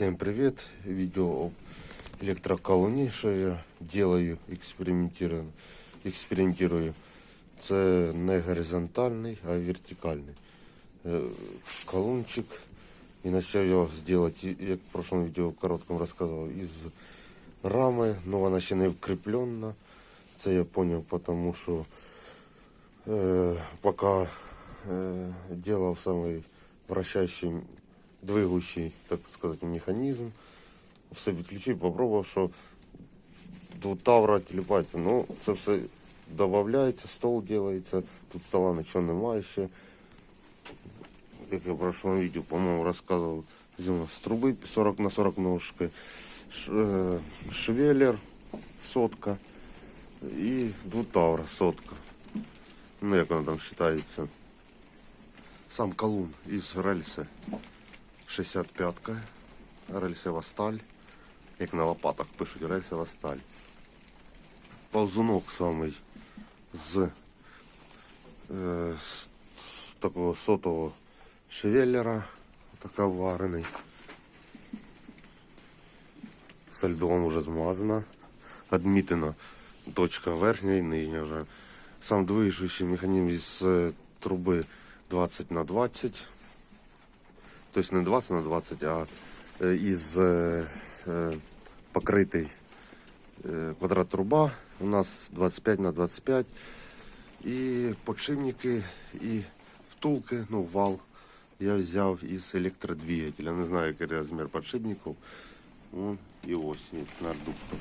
Всем привет! Видео об электроколоні, що я делаю, експериментирую. експериментирую. Це не горизонтальний, а вертикальний е, колончик. І почав його зробити, як в прошлому відео короткому розказував, із рами, але вона ще не вкріплена. Це я зрозумів, тому що е, поки е, делав самий вращающий, двигающий, так сказати, механізм, все відключив, попробував, що до тавра тіліпається. Ну, це все додається, стол робиться, тут стола нічого немає ще. Як я в прошлому відео, по-моєму, розказував, взяв з труби 40 на 40 ножки, ш- е, швеллер сотка і двутавра сотка. Ну, як воно там вважається. Сам колун із рельси 65-ка, рельсова сталь. Як на лопатах пишуть, рельсова сталь. Повзунок самий з, е, з такого сотового швеллера, така варений. Со льдом вже змазана. Адмітена точка верхня і нижня вже. Сам движущий механізм із е, труби 20 на 20. Тобто не 20 на 20, а е, із е, е, покритий е, квадрат труба. У нас 25 на 25. І подшипники, і втулки, ну, вал я взяв із електродвигателя. Не знаю, який розмір подшипників. Ну, і ось є на редуктор.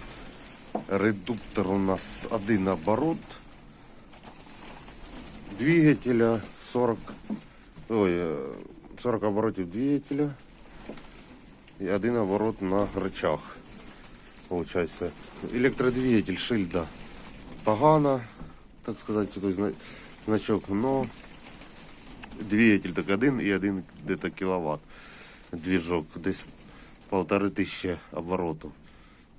Редуктор у нас один оборот двигателя 40, ой, э, 40 оборотів двигателя і один оборот на рычаг. Получается, электродвигатель шильда погано, так сказать, той зна- значок, но двигатель так один і один где-то кіловат. Движок десь полтори тисячі оборотів.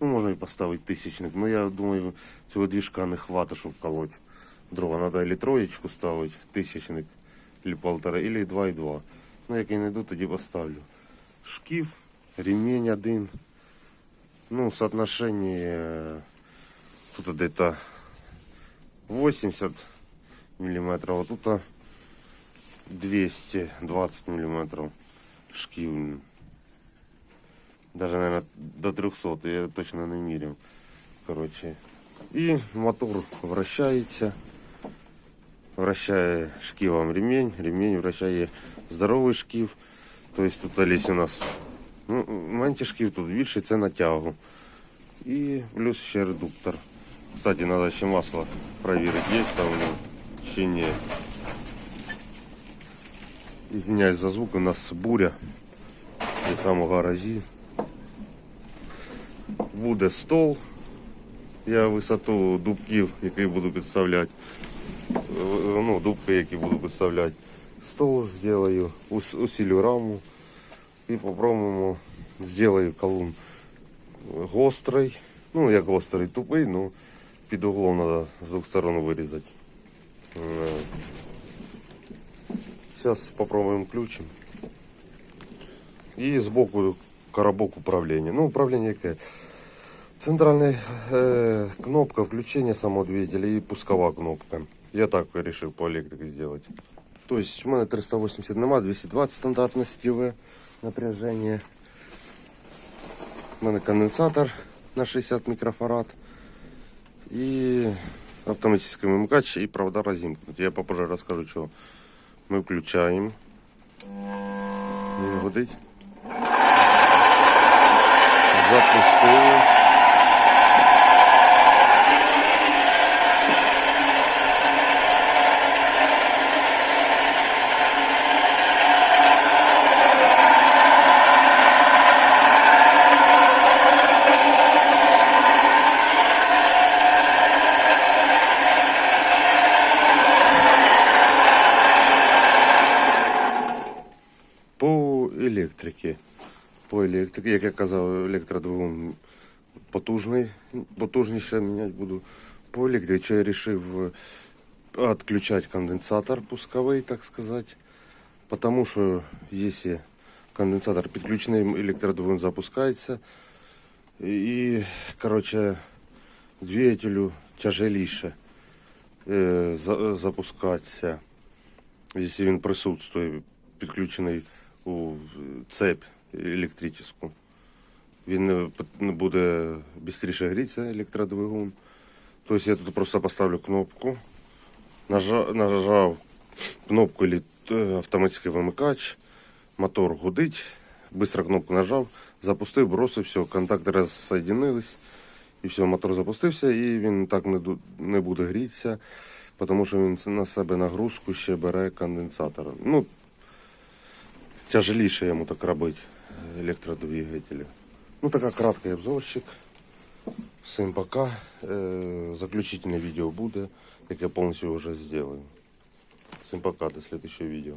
Ну, можна і поставити тисячник. Ну, я думаю, цього движка не хватить, щоб колоть. Дрова треба или троєчку ставити, тисячник, или полтора, или 2,2. Ну, як я знайду, тоді поставлю. Шкіф, ремень один. Ну, соотношение тут где-то 80 миллиметров, а тут 220 миллиметров шкив. Даже, наверное, до 300, я точно не міряв. Короче. І мотор вращається. Вращає шківом ремень, ремень вращає здоровий шків. Тобто тут ліс у нас ну, менше шків, тут більше це на тягу. І плюс ще редуктор. Кстати, треба ще масло перевірити, є там воно чи ні. Извиняюсь за звук, у нас буря. Я сам у гаражі. Буде стол. Я висоту дубків, який буду підставляти. е, Ну, дубки, які буду підставляти. Стол зроблю, ус- усилю раму і попробуємо зроблю колун гострий. Ну, як гострий, тупий, ну під углом треба з двох сторон вирізати. Зараз спробуємо включимо. І збоку коробок управління. Ну, управління яке? Центральная э, кнопка включения самого двигателя и пускова кнопка. Я так решил по электрике сделать. То есть у меня 380 нема, 220 стандартное сетевое напряжение. У мене конденсатор на 60 микрофарад. И автоматический вымыкач и провода разімкнуті. Я попозже расскажу, что мы включаем. Він гудить. Запустили. По електриці. По електриці, як я казав, електродвигун потужний, потужніше міняти буду. По електриці я вирішив відключати конденсатор пусковий, так сказати. Потому що якщо Конденсатор підключений, електродвигун запускається. І, коротше, двигателю тяжеліше е, за- запускатися, якщо він присутствує, підключений У цепь електричну. Він буде швидше грітися електродвигун. Тобто я тут просто поставлю кнопку, нажав, нажав кнопку е, автоматичний вимикач, мотор гудить, быстро кнопку нажав, запустив, бросив, все, контакти розсоединились, і все, мотор запустився, і він так не, не буде грітися, тому що він на себе нагрузку ще бере конденсатор. Ну, тяжеліше йому так робити електродвигателі. Ну, така краткий обзорчик. Всім пока. Е, Заключительне відео буде, яке я повністю вже зроблю. Всім пока, до следующего відео.